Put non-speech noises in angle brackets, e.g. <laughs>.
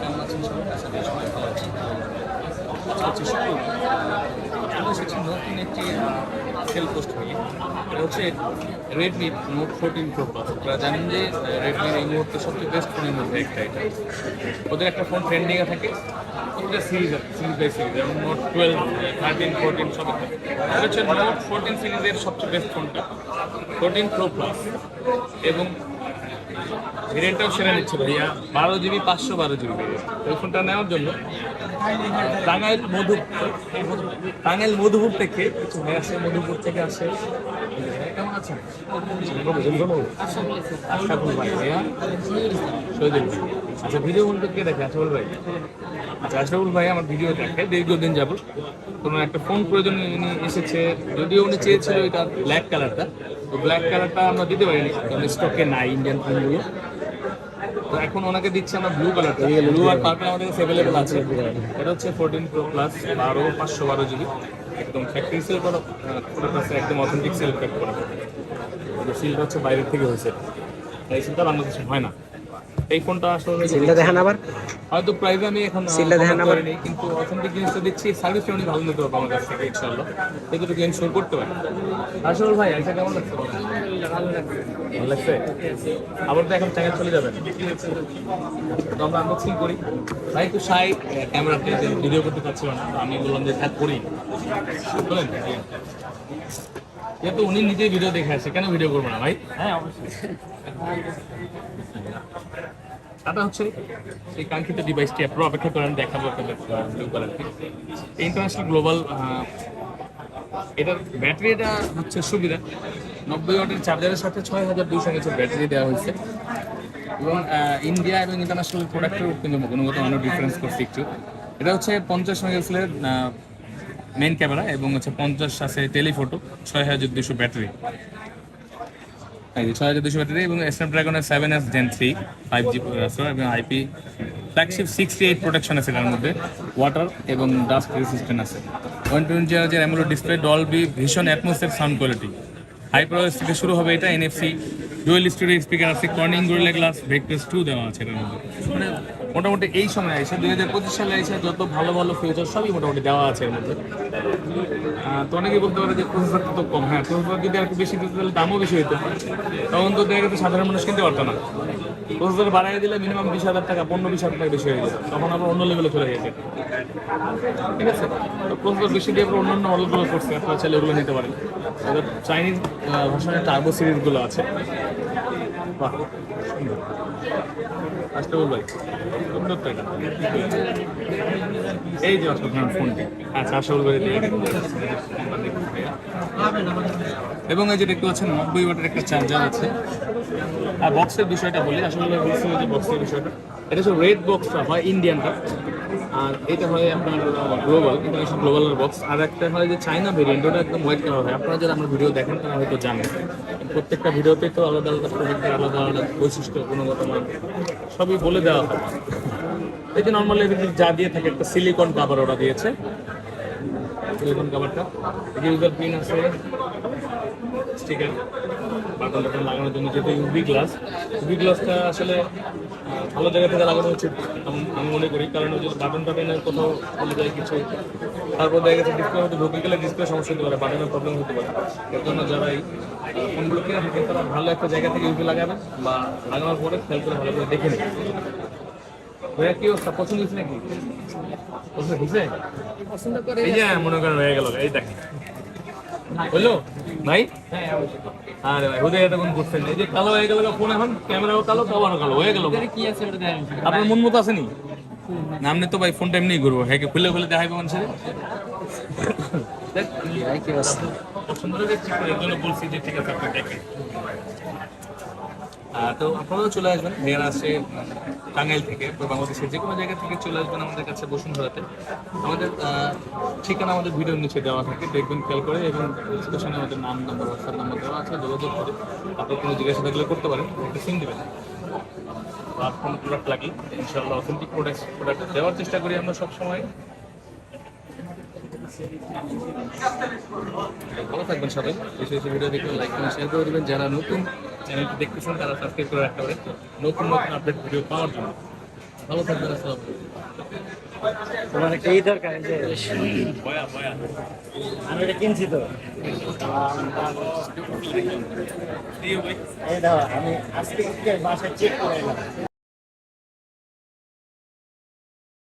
কেমন আছেন সবাই? আশা করি সবাই ভালো আছি আজকে হচ্ছে শুক্রবার চলে এসেছি নতুন একটি সেল পোস্ট হয়ে এটা হচ্ছে রেডমি নোট ফোরটিন প্রো আপনারা জানেন যে রেডমির এই মুহূর্তে সবচেয়ে বেস্ট ফোনের মধ্যে একটা এটা। ওদের একটা ফোন ট্রেন্ডিংয়ে থাকে। প্রতিটা সিরিজ সিরিজ বাই সিরিজ যেমন নোট টুয়েলভ থার্টিন ফোরটিন সব। এটা হচ্ছে নোট ফোরটিন সিরিজের সবচেয়ে বেস্ট ফোনটা ফোরটিন প্রো প্লাস এবং ভেরিয়েন্টটাও সেরে নিচ্ছে ভাইয়া। বারো জিবি, পাঁচশো বারো জিবি ওই ফোনটা নেওয়ার জন্য টাঙ্গাইল মধু টাঙ্গাইল মধুপুর থেকে কিছু আসে, মধুপুর থেকে আসে। ভাই, ভাইয়া। আচ্ছা ভিডিও কে দেখে? আচ্ছা ভাই আমার ভিডিও দেখে, দীর্ঘদিন যাব কোনো একটা ফোন প্রয়োজন এসেছে, যদিও উনি চেয়েছিল এটা ব্ল্যাক কালারটা তো ব্ল্যাক কালারটা আমরা দিতে পারিনি। কারণ স্টকে নাই ইন্ডিয়ান ফোনগুলো তো এখন ওনাকে দিচ্ছি আমরা ব্লু কালারটা ব্লু আর পার্পল আমাদের কাছে অ্যাভেলেবেল আছে। এটা হচ্ছে ফোরটিন প্রো প্লাস বারো পাঁচশো বারো জিবি একদম ফ্যাক্টরি সেল করা প্রোডাক্ট আছে একদম অথেন্টিক সেল প্যাক করা সিলটা হচ্ছে বাইরের থেকে হয়েছে। এই সিলটা বাংলাদেশে হয় না। এই ফোনটা আসলে সিলটা দেখান আবার। হয়তো প্রাইস আমি এখন সিলটা দেখান। করিনি কিন্তু অথেন্টিক জিনিসটা দিচ্ছি সার্ভিস উনি ভালো নিতে পারব আমার কাছ থেকে ইনশাআল্লাহ। এগুলো ইনশোর করতে পারি। আসল ভাই এটা কেমন লাগছে বলেন? ভালো লাগছে। আবার তো এখন চ্যানেল চলে যাবেন তো আমরা আনবক্সিং করি। ভাই একটু সাই ক্যামেরাতে ভিডিও করতে পারছিল না আমি বললাম যে থাক করি। বলেন। যেহেতু উনি নিজেই ভিডিও দেখে আসে কেন ভিডিও করব না ভাই? হ্যাঁ অবশ্যই। হচ্ছে এই কাঙ্ক্ষিত ডিভাইসটি আপনারা অপেক্ষা করেন দেখাবো ইন্টারন্যাশনাল গ্লোবাল এটার ব্যাটারিটা হচ্ছে সুবিধা। নব্বই ওয়াটের চার্জারের সাথে ছয় হাজার দুইশো এমএচের ব্যাটারি দেওয়া হয়েছে। এবং ইন্ডিয়া এবং ইন্টারন্যাশনাল প্রোডাক্টের কিন্তু গুণগত মানের ডিফারেন্স করছে একটু। এটা হচ্ছে পঞ্চাশ মেগাপিক্সেলের মেন ক্যামেরা এবং হচ্ছে পঞ্চাশ আছে টেলিফোটো ছয় হাজার দুশো ব্যাটারি যে ছয় হাজার দুশো ব্যাটারি এবং স্ন্যাপড্রাগনের seven S gen three five G এবং IP flagship sixty eight protection আছে এটার মধ্যে ওয়াটার এবং ডাস্ট রেসিস্ট্যান্ট আছে। ওয়ান টোয়েন্টি হাজার এমএলও ডিসপ্লে ডলবি ভীষণ অ্যাটমসফিয়ার সাউন্ড কোয়ালিটি হাই প্রয়েস থেকে শুরু হবে এটা এনএফসি ডুয়েল স্টুডিও স্পিকার আছে Corning Gorilla glass breakfast two দেওয়া আছে এটার মধ্যে। মানে মোটামুটি এই সময় এসে দুই হাজার পঁচিশ সালে এসে যত ভালো ভালো ফিউচার সবই মোটামুটি দেওয়া আছে এর মধ্যে। তো অনেকেই বলতে পারে যে প্রসেসরটা তো কম। হ্যাঁ প্রসেসর যদি আর বেশি দিতে তাহলে দামও বেশি হতো তখন তো দেখা গেছে সাধারণ মানুষ কিনতে পারতো না। প্রসেসর বাড়াই দিলে মিনিমাম বিশ হাজার টাকা, পনেরো বিশ হাজার টাকা বেশি হয়ে যেত তখন আবার অন্য লেভেলে চলে গেছে। ঠিক আছে? তো প্রসেসর বেশি দিয়ে আবার অন্যান্য মডেলগুলো করছে, আপনারা চাইলে ওগুলো নিতে পারেন। চাইনিজ ভার্সনের টার্বো সিরিজগুলো আছে। <laughs> এই যে ফোনটি। আচ্ছা এবং এই যে দেখতে পাচ্ছেন, নব্বই ওয়াটের একটা চার্জার আছে। আর বক্সের বিষয়টা বলি, আসলে যে বক্সের বিষয়টা। এটা হচ্ছে রেড বক্সটা হয় ইন্ডিয়ানটা আর এটা হয় আপনার গ্লোবাল ইন্টারন্যাশনাল গ্লোবালের বক্স আর একটা হয় যে চাইনা ভেরিয়েন্ট ওটা একদম হোয়াইট কালার হয়। আপনারা যারা আমার ভিডিও দেখেন, তারা হয়তো জানেন। প্রত্যেকটা ভিডিওতে তো আলাদা আলাদা প্রোডাক্টের আলাদা আলাদা বৈশিষ্ট্য, গুণগত মান, সবই বলে দেওয়া হয়। এই যে নর্মালি যা দিয়ে থাকে, একটা সিলিকন কাভার ওরা দিয়েছে। সিলিকন কাভারটা এই ইউজার পিন আছে। স্টিকার বাটন টাটন লাগানোর জন্য যেহেতু ইউভি গ্লাস ইউভি গ্লাসটা আসলে ভালো জায়গা থেকে লাগানো উচিত আমি- মনে করি। কারণ ওই যে বাটন টাটনের কোথাও চলে যায় কিছু তারপর দেখা গেছে ডিসপ্লে হয়তো ঢুকে গেলে ডিসপ্লে সমস্যা হতে পারে বাটনের প্রবলেম হতে পারে। এর জন্য যারা এই ফোনগুলো কিনে থাকে তারা ভালো একটা জায়গা থেকে ইউভি লাগাবেন বা লাগানোর পরে খেয়াল করে ভালো করে দেখে নেবেন ভাইয়া কি অবস্থা? পছন্দ হয়েছে নাকি? পছন্দ হয়েছে? পছন্দ করে এই যে মনে করেন হয়ে গেল এই দেখ। হলো? ভাই? আরে ভাই হুদে এতক্ষণ করছেন এই যে কালো হয়ে গেল ফোন এখন ক্যামেরাও কালো কভারও কালো হয়ে গেল কি আছে আপনার মন মতো আসেনি নামনে তো ভাই ফোনটা এমনি ঘুরবো। হ্যাঁ খুলে খুলে দেখাইবো মানুষের? দেখ, কি অবস্থা। পছন্দ করে বলছি যে ঠিক আছে আপনি দেখেন। তো আপনারাও চলে আসবেন মেয়েরা আসে টাঙ্গাইল থেকে, বা বাংলাদেশের যে কোনো জায়গা থেকে চলে আসবেন আমাদের কাছে বসুন্ধরাতে। আমাদের ঠিকানা আমাদের ভিডিওর নিচে দেওয়া থাকে, দেখবেন খেয়াল করে, এবং স্টেশনে আমাদের নাম নাম্বার হোয়াটসঅ্যাপ নাম্বার দেওয়া আছে, যোগাযোগ করে আপনি কোনো জিজ্ঞাসা থাকলে করতে পারেন, একটা সিম দেবেন। আর কোনো প্রোডাক্ট লাগলে, ইনশাআল্লাহ অথেন্টিক প্রোডাক্ট প্রোডাক্ট দেওয়ার চেষ্টা করি আমরা সবসময়। ভালো থাকবেন সবাই বেশি বেশি ভিডিও দেখবেন লাইক কমেন্ট শেয়ার করে দেবেন। যারা নতুন চ্যানেলটি দেখতেছেন তারা সাবস্ক্রাইব করে রাখতে পারেন। নতুন নতুন আপডেট ভিডিও পাওয়ার জন্য। ভালো থাকবেন আসসালাম তোমার একটা ই দরকার যে বয়া বয়া। আমি এটা কিনছি তো। এই দাও আমি আজকে বাসায় চেক করে এলাম